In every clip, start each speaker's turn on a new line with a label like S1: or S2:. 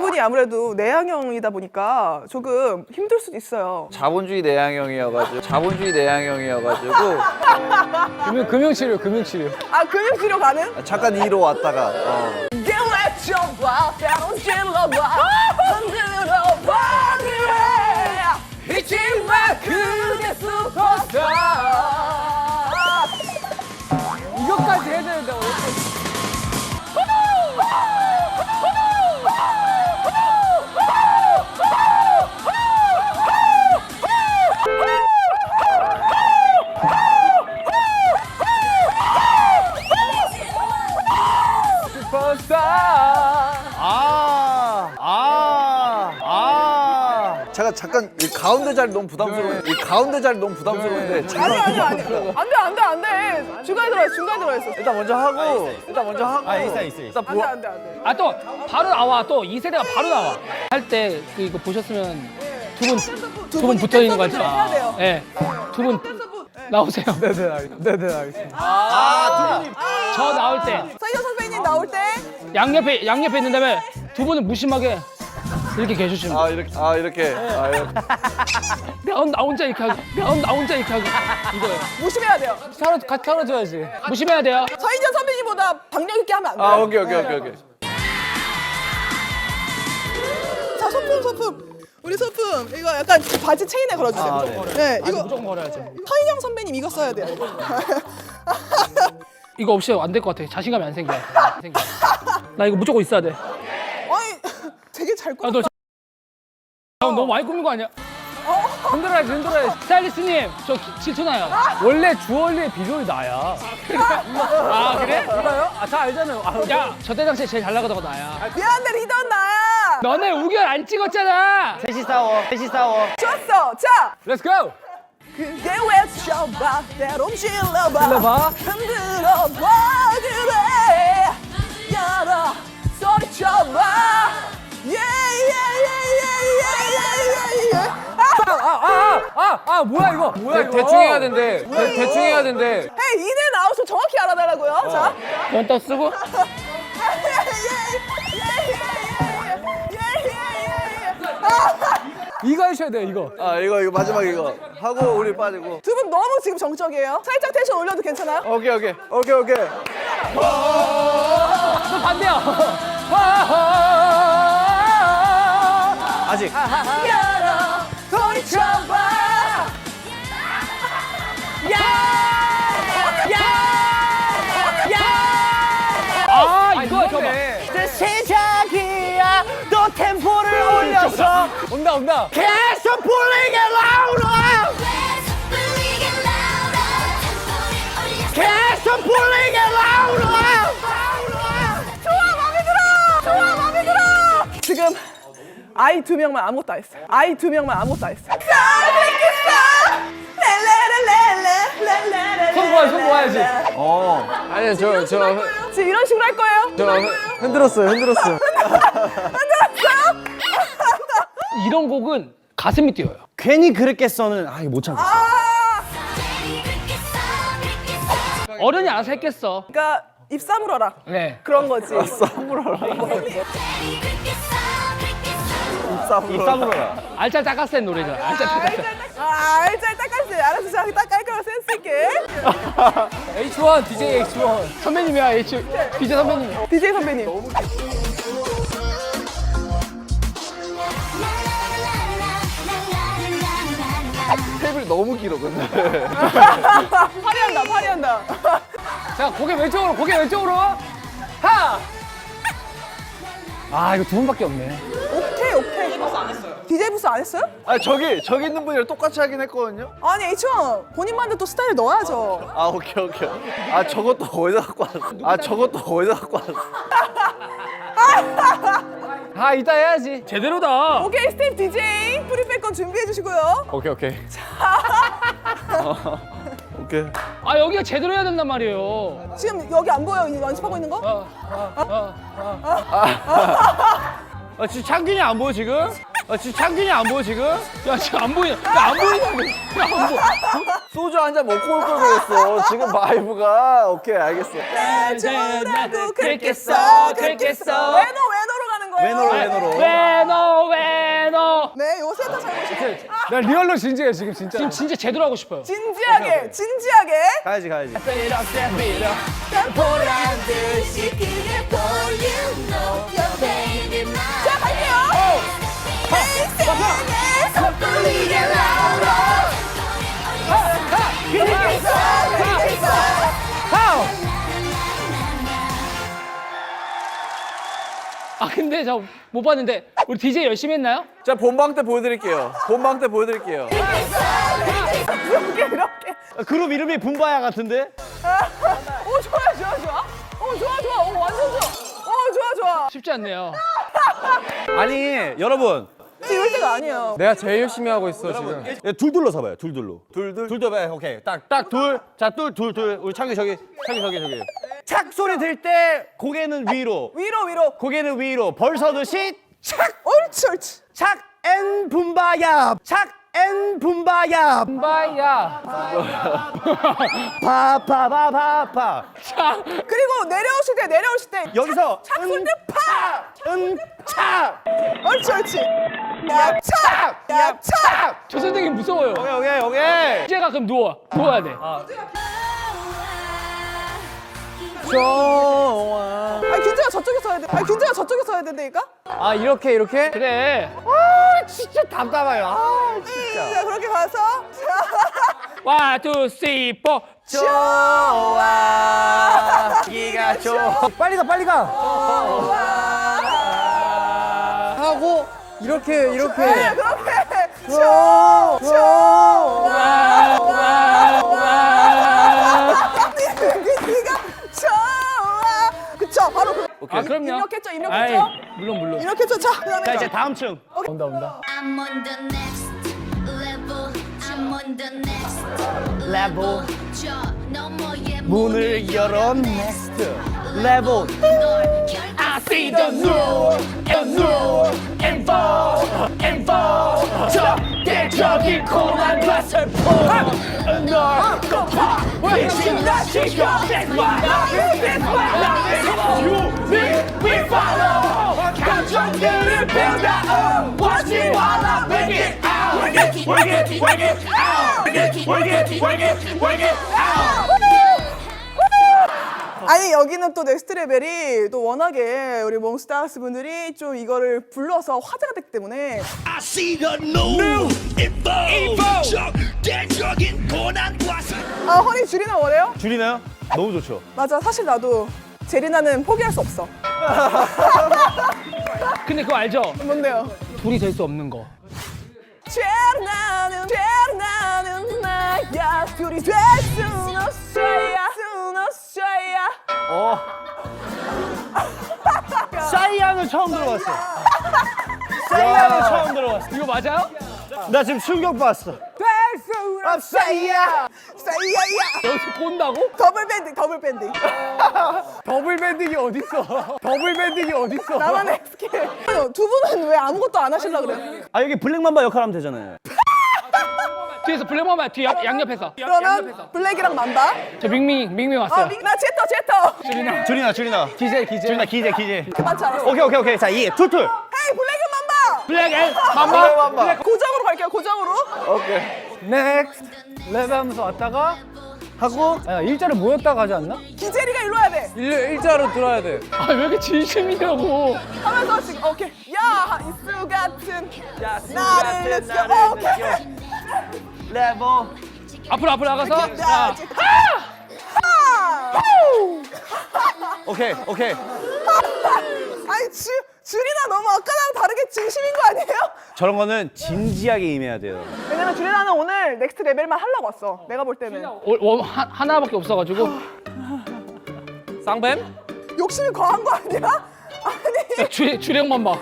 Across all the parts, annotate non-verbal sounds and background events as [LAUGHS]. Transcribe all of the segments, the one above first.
S1: 분이 아무래도 내향형이다 보니까 조금 힘들 수도 있어요.
S2: 자본주의 내향형이어가지고 자본주의 내향형이어가지고 [LAUGHS]
S3: 금융 금융치료 금융치료.
S1: 아 근육치료 가능?
S2: 잠깐 이로 왔다가 어. 가운데 자리 너무 부담스러운데 이 가운데 자리 너무 부담스러운데 잠깐
S1: 아니 아니 아니. [LAUGHS] 안돼 안돼 안돼. 중간에 들어있어 중간에 들어있어.
S2: 일단 먼저 하고 일단 먼저 하고.
S4: 아, 있어, 있어, 있어.
S2: 일단
S1: 안돼
S2: 보,
S1: 안돼 안돼.
S3: 아 또 바로 나와 또. 이 세대가 바로 나와. 할때그 이거 보셨으면 두분두분 붙어 있는 거 같죠?
S1: 해야 돼요.
S3: 예. 두 분 나오세요.
S4: 네네 알겠습니다. 네네 알겠습니다.
S2: 아, 두 분이
S3: 저 나올 때.
S1: 서희정 선배님 나올 때?
S3: 양옆에 양옆에 있는 다음에 두 분은 무심하게 이렇게 계셔주시면 돼요.
S2: 아 이렇게 아 이렇게 아 이렇게 [LAUGHS]
S3: 내가 나 혼자 이렇게 하고 내가 나 혼자 이렇게 하고 이거예요.
S1: 무심해야 돼요
S3: 털어 같이 털어줘야지. 무심해야 돼요.
S1: 서희정 선배님보다 박력 있게 하면 안 돼요
S2: 아 오케이 오케이 오케이 오케이
S1: 자 소품 소품 우리 소품 이거 약간 바지 체인에 걸어주세요
S2: 아,
S1: 무조건. 네 이거
S3: 무조건 걸어야죠.
S1: 서희정 선배님 이거 써야 돼요
S3: 이거 없이 안 될 것 같아. 자신감이 안 생겨. 안 생겨. 나 이거 무조건 있어야 돼.
S1: 잘
S3: 아,
S1: 꾸몄다
S3: 너 자- 아, 너무 많이 꾸민 거 아니야? 흔들어야지, 흔들어야지. 스타일리스트님, 저 기- 질투나요. 원래 주얼리의 비주얼이 나야. 아, 그래?
S4: 이거요? 아, 다 알잖아요. 아,
S3: 야, 저 때 당시에 제일 잘 나가다가 나야.
S1: 미안한데 리더는 나야
S3: 너네 우결 안 찍었잖아.
S4: 셋이 싸워. 셋이 싸워.
S1: 좋았어 자
S3: Let's go.
S1: 그게 외쳐봐 때론 질러봐
S4: 찔러봐.
S1: 흔들어봐 그래
S4: 아, 아, 뭐야 이거? 뭐야 이거?
S2: 대충 해야 된대 대, 대충 해야 된대
S1: 헤이 이내 나우스 정확히 알아달라고요 자
S3: 원더 쓰고.
S4: 이거 하셔야 돼요, 이거.
S2: 아 이거 이거 마지막 이거 하고 우리 빠지고
S1: 두 분 너무 지금 정적이에요 살짝 텐션 올려도 괜찮아요?
S2: 오케이 오케이 오케이 오케이
S3: 또 반대야.
S4: 아직.
S1: 열어 소리 쳐봐
S4: 올려서 온다 온다. 계속 불리게 라우라. 계속 불리게 라우라.
S1: 좋아 마음에 들어 좋아 마음에 들어 지금 아이 두 명만 아무것도 안 했어요 아이 두 명만 아무것도 안 했어요
S4: 손 모아, 손 모아야지.
S2: 어 아니 저저 저
S1: 지금 이런 식으로 할 거예요?
S2: 흔들었어요 흔들었어요
S3: 곡은 가슴이 뛰어요.
S4: 괜히 그랬겠어는 아, 이거 못 참겠어.
S1: 아,
S3: 어른이 알아서 했겠어.
S1: 그러니까 입 사물어라
S3: 네.
S1: 그런 거지
S4: 입사물어라.
S3: 알짜 닦았센 노래잖아. 알짜 닦았센.
S1: 아 [LAUGHS] 알잘 닦았어요 알았어 자 닦을 거야 센스 있게
S4: H1 DJ H1.
S3: 선배님이야, H. 비제 선배님.
S1: DJ 선배님
S2: 테이블 너무 길어 근데. [LAUGHS]
S1: 파리한다 파리한다.
S4: 자, 고개 왼쪽으로, 고개 왼쪽으로. 하! 아, 이거 두 분밖에 없네.
S1: 오케이 오케이. 부스 안 했어요. DJ 부스 안 했어요?
S2: 아 저기 저기 있는 분이랑 똑같이 하긴 했거든요.
S1: 아니 H1 본인만의 또 스타일 넣어야죠.
S2: 아 오케이 오케이. 아 저것도 어디서 갖고 왔어. 아 저것도 어디서 갖고 왔어 [LAUGHS]
S4: 아, 이따 해야지.
S3: 제대로다.
S1: 오케이 스텝 DJ 프리백 건 준비해 주시고요
S4: 오케이, 오케이. [LAUGHS]
S2: 오케이
S3: 아, 여기가 제대로 해야 된단 말이에요.
S1: 지금 여기 안 보여 이 연습하고 있는 거?
S3: 어,
S4: 아, 지금 창균이 안 보여, 지금? 아, 지금 창균이 안 보여, 지금?
S3: 야, 지금 안 보이냐? 야, 안 보이냐고. 야, 안 보여.
S2: 소주 한 잔 먹고 올 걸 그랬어 지금 바이브가 오케이 알겠어
S1: 네, 좋다고
S3: 그랬겠어,
S1: 그랬겠어
S3: 그랬겠어.
S1: 외노 외노로
S4: 외노로. 외노
S3: 외노.
S1: 네, 요 센터 잘 보시고.
S5: 나 리얼로 진지해 지금 진짜.
S3: 지금 진짜 제대로 하고 싶어요.
S1: 진지하게, 진지하게.
S4: 가야지 가야지.
S1: 보란 듯이 자,
S3: 근데 저 못 봤는데 우리 DJ 열심히 했나요?
S4: 자 본방 때 보여드릴게요. 본방 때 보여드릴게요.
S1: 이렇게, 이렇게.
S4: 그룹 이름이 분바야 같은데?
S1: 오, 좋아, 좋아, 좋아. 오, 좋아, 좋아. 오, 완전 좋아. 오, 좋아, 좋아.
S3: 쉽지 않네요.
S4: 아니 여러분
S1: 이럴 때가 아니에요.
S5: 내가 제일 열심히 하고 있어 지금.
S4: 예, 둘 둘로 서봐요. 둘 둘로. 둘 둘. 둘 둘. 오케이. 딱 딱 둘. 자, 둘 둘 둘. 우리 창규 저기. 창규 저기 저기. 착 소리 들 때 고개는 위로.
S1: 위로, 위로.
S4: 고개는 위로. 벌 서듯이 착.
S1: 옳지, 옳지.
S4: 착. 엔 분바야. 착. 엔 분바야.
S3: 바야.
S4: 파파파파파.
S3: 자,
S1: 그리고 내려오실 때, 내려오실 때.
S4: 여기서
S1: 착, 착, 파!
S4: 은 착.
S1: 옳지, 옳지. 야, 착! 야, 착!
S3: 저 선생님 무서워요.
S4: 오케이 오케이 오케이.
S3: 제가 그럼 누워. 누워야 돼.
S4: 좋아.
S1: 아니, 균재가 저쪽에 서야 돼. 아니, 균재가 저쪽에 서야 된다니까?
S5: 아 이렇게 이렇게?
S3: 그래.
S4: 진짜 답답해요. 아,
S1: 자, 그렇게 가서. [LAUGHS]
S3: 와, 투, 쓰리, 포.
S4: 좋아. 기가 좋아.
S5: 빨리 가 빨리 가. 하고 이렇게 이렇게.
S1: 네, 그렇게. 좋아, 좋아. 그.
S3: 아, 그럼요.
S1: 입력했죠,
S3: 아이,
S1: 입력했죠?
S3: 물론, 물론.
S1: 이렇게 죠 자, 그다음에
S4: 자 이제 다음 층.
S5: 온다 온다.
S6: I'm on the next level. I'm on the next level. 저 너머의
S4: 문을 열어 next level.
S6: 널
S3: I see the new, and new, and fall, and fall. 적대적인 고난과 슬픔. 널 덮어. 미친 나 지켜. That's why that's why Work it, work it, work it out. Work it, work it, work it, work it out.
S1: 아니 여기는 또 넥스트 레벨이 또 워낙에 우리 몽스타스 분들이 좀 이거를 불러서 화제가 됐기 때문에
S7: I see the new, evolve. 적대적인 고난과.
S1: 아 허니 줄이나 뭐래요?
S4: 줄이나요? 너무 좋죠.
S1: 맞아 사실 나도 제리나는 포기할 수 없어 [LAUGHS]
S3: 근데 그거 알죠?
S1: 뭔데요?
S3: 둘이 될 수 없는 거.
S1: 제리나는 제리나는 나야 둘이 될 수는 없어야 수는 없어야
S4: 어. 사이안을 처음 들어봤어. 사이안을 처음 들어봤어.
S3: 이거 맞아요?
S4: 나 지금 충격 받았어.
S1: 될 수는 없어야 사이야야
S3: 여기서 꼰다고?
S1: 더블 밴딩 더블 밴딩 [LAUGHS]
S5: 더블 밴딩이 어딨어? 더블 밴딩이 어딨어?
S1: 나만의 스킬 두 분은 왜 아무것도 안 하실라 그래요?
S4: 아 여기 블랙맘바 역할하면 되잖아요. [LAUGHS]
S3: 뒤에서 블랙마마 뒤 양, 양옆에서.
S1: 그러면 블랙이랑 만바
S3: 저 밍밍 밍밍
S1: 아,
S3: 왔어요.
S1: 나 제터 제터
S3: 줄이나.
S4: 줄이나 줄이나.
S5: 기재 기재.
S4: 줄이나 기재 기재.
S1: 않았어
S4: 오케이 오케이 오케이. 자이 툴툴.
S1: 헤이 블랙은 만바
S3: 블랙 앤 맘마.
S1: 고정으로 갈게요 고정으로
S5: 넥스트 레벨 하면서 왔다가 하고 아, 일자로 모였다 가지 않나?
S1: 기재리가 일로 와야 돼
S5: 일, 일자로 들어야 돼.
S3: 아 왜 이렇게 진심이냐고.
S1: 하면서 지금 오케이 야 이수 같은 나를 느껴 오케이
S4: 레벨.
S3: 앞으로 앞으로 나가서.
S1: 야,
S3: 자!
S4: 오케이 오케이.
S1: 아니 주, 줄이나 너무 아까랑 다르게 진심인 거 아니에요?
S4: 저런 거는 진지하게 임해야 돼요.
S1: 왜냐면 줄이나는 오늘 넥스트 레벨만 하려고 왔어 내가 볼 때는
S3: 어, 원, 하, 하나밖에 없어가지고. [LAUGHS]
S5: 쌍뱀?
S1: 욕심이 과한 거 아니야? [LAUGHS] 아니
S3: 주, 주랭맘마.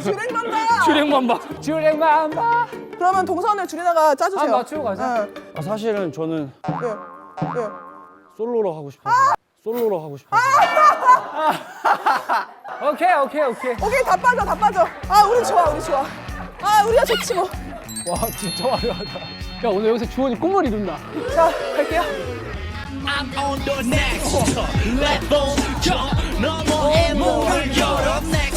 S1: 줄행만다
S3: 주랭맘마.
S5: 주랭맘바.
S1: 그러면 동선을 줄이나가 짜주세요
S5: 한 맞추고 가자.
S1: 응.
S4: 아, 사실은 저는
S1: 예. 예.
S4: 솔로로 하고 싶어요. 솔로로 하고 싶어요. [LAUGHS]
S5: 오케이 오케이 오케이.
S1: 오케이 다 빠져 다 빠져 아 우리 좋아 우리 좋아 아 우리가 좋지 뭐자
S5: 와 진짜 화려하다.
S3: 야 오늘 여기서 주원이 꿈을 이룬다.
S1: 갈게요
S7: I'm on the next level. 저 너머의 문을 열어 next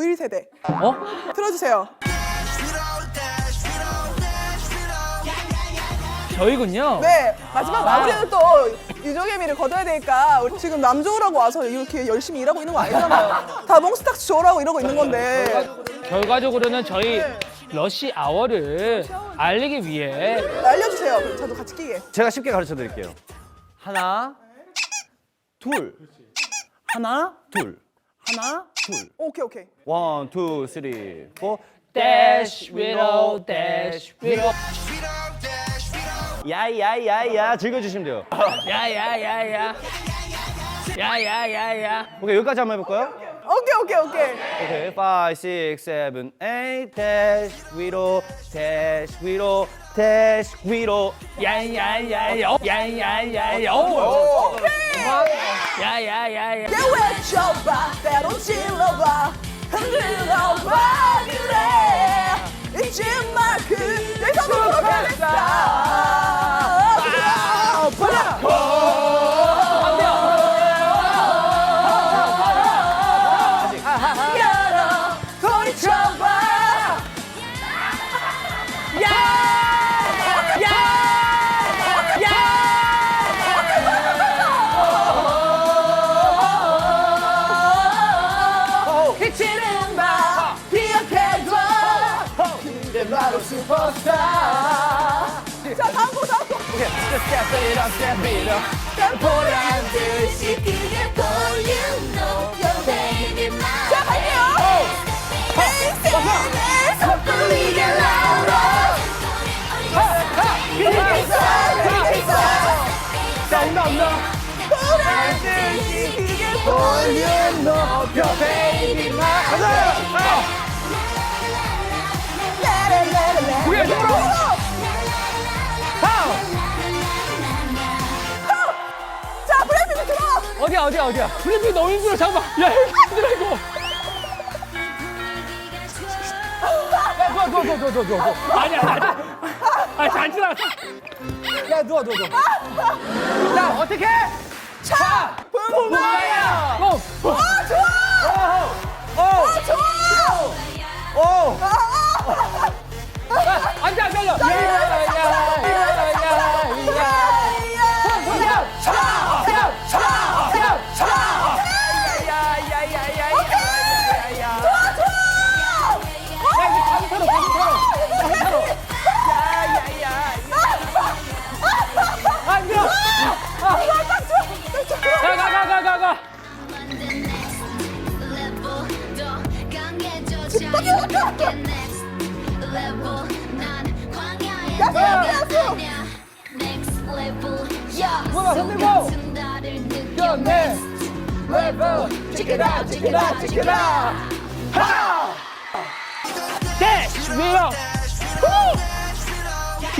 S1: 1세대.
S3: 어?
S1: 틀어주세요.
S3: 저희군요.
S1: 네, 마지막 마무리는 또 유종의미를 거둬야 되니까 우리 지금 남조라고 와서 이렇게 열심히 일하고 있는 거 아니잖아요. 다 몽스탁스 조라고 이러고 있는 건데
S3: 결과적으로는 저희
S1: 네.
S3: 러시 아워를 알리기 위해
S1: 알려주세요. 그럼 저도 같이 끼게.
S4: 제가 쉽게 가르쳐 드릴게요. 하나, 둘, 하나, 둘, 하나, 둘.
S1: 오케이 오케이.
S4: 원, 투, 쓰리, 포.
S3: dash 위로 dash 위로
S4: 야야야야 즐겨주시면 돼요.
S3: 야야야야 야야야야
S4: 오케이 여기까지 한번 해볼까요?
S1: 오케이 오케이 오케이.
S4: 오케이 5, 6, 7, 8 dash 위로 dash 위로 dash 위로
S3: 야야야야 야야야야 야야야야.
S1: 내 외쳐봐. 때로 질러봐. 흔들어봐. 그래. 잊지 마그 내가 못하겠다. 열어 바로 슈퍼스타 자 다음 곡 다음 곡. 템포란 듯이
S8: 그게 볼륨 높여 baby my
S1: 자 갈게요. 있어 그게 있어
S3: 자 온다 온다
S1: 보란 듯이 그게 볼륨 높여 baby my 어
S3: 어디야 어디야 어디야? 블리핑 너무 힘들어 잠깐만. 야 힘들어 이거. 야 누워 누워 누워 누워 누워 아니야 아니야 아잘 지나갔어. 야 누워 누워 누워. 자 어떻게?
S1: 차 Check it out, check it out, check it out.
S3: 대시 위로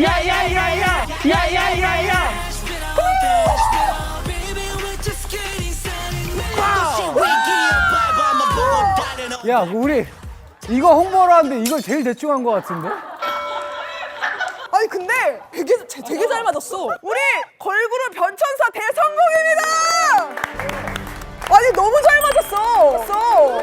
S3: 야야야야 야야야야
S5: 야 우리 이거 홍보를 하는데 이걸 제일 대충 한 것 같은데?
S1: 아니 근데 되게 되게 잘 맞았어. 우리 걸그룹 변천사 대성공입니다. 아니 너무 잘 맞았어.